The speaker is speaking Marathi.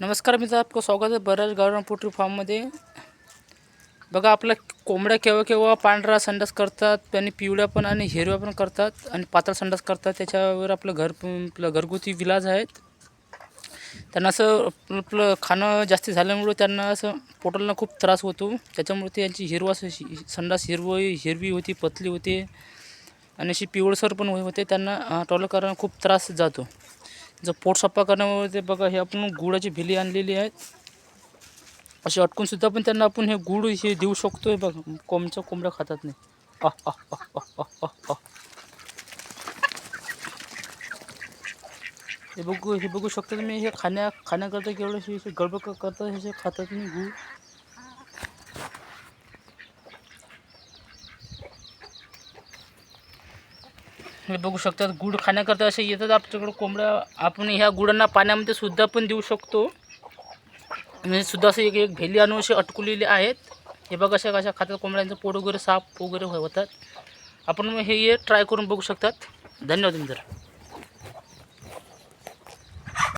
नमस्कार मित्र आपलं स्वागत आहे बऱ्याच गावरान पोल्ट्री फार्ममध्ये. बघा आपल्या कोंबड्या केव्हा केव्हा पांढरा संडास करतात आणि पिवळ्या पण आणि हिरव्या पण करतात आणि पातळ संडास करतात. त्याच्यावर आपलं घर आपलं घरगुती विलाज आहेत. त्यांना असं आपलं खाणं जास्त झाल्यामुळे त्यांना असं पोटाला खूप त्रास होतो. त्याच्यामुळे ते यांची हिरवा संडास हिरवी हिरवी होती पतली होते आणि अशी पिवळसर पण होते. त्यांना टॉयलेट करायला खूप त्रास जातो. जर पोट सप्पा करण्यामुळे ते बघा हे आपण गुळाची भिली आणलेली आहेत अशी अटकून सुद्धा पण त्यांना आपण हे गुळ हे देऊ शकतो हे बघा. कोंबच्या कोंबड्या खातात नाही. आह, आह, आह, हे बघू हे बघू शकतो तुम्ही हे खाण्या खाण्याकरता केवढं हे गडबड करता हे जे खातात नाही गुळ. हे बघू शकतात गुड खाण्याकरता असे येतात आपल्याकडं कोंबड्या. आपण ह्या गुळांना पाण्यामध्ये सुद्धा पण देऊ शकतो. म्हणजे सुद्धा असं एक एक भेली आणून असे अटकुलेले आहेत. हे बघा अशा कशा खातात कोंबड्यांचं पोट वगैरे साफ वगैरे होतात. आपण हे ट्राय करून बघू शकतात. धन्यवाद मित्र.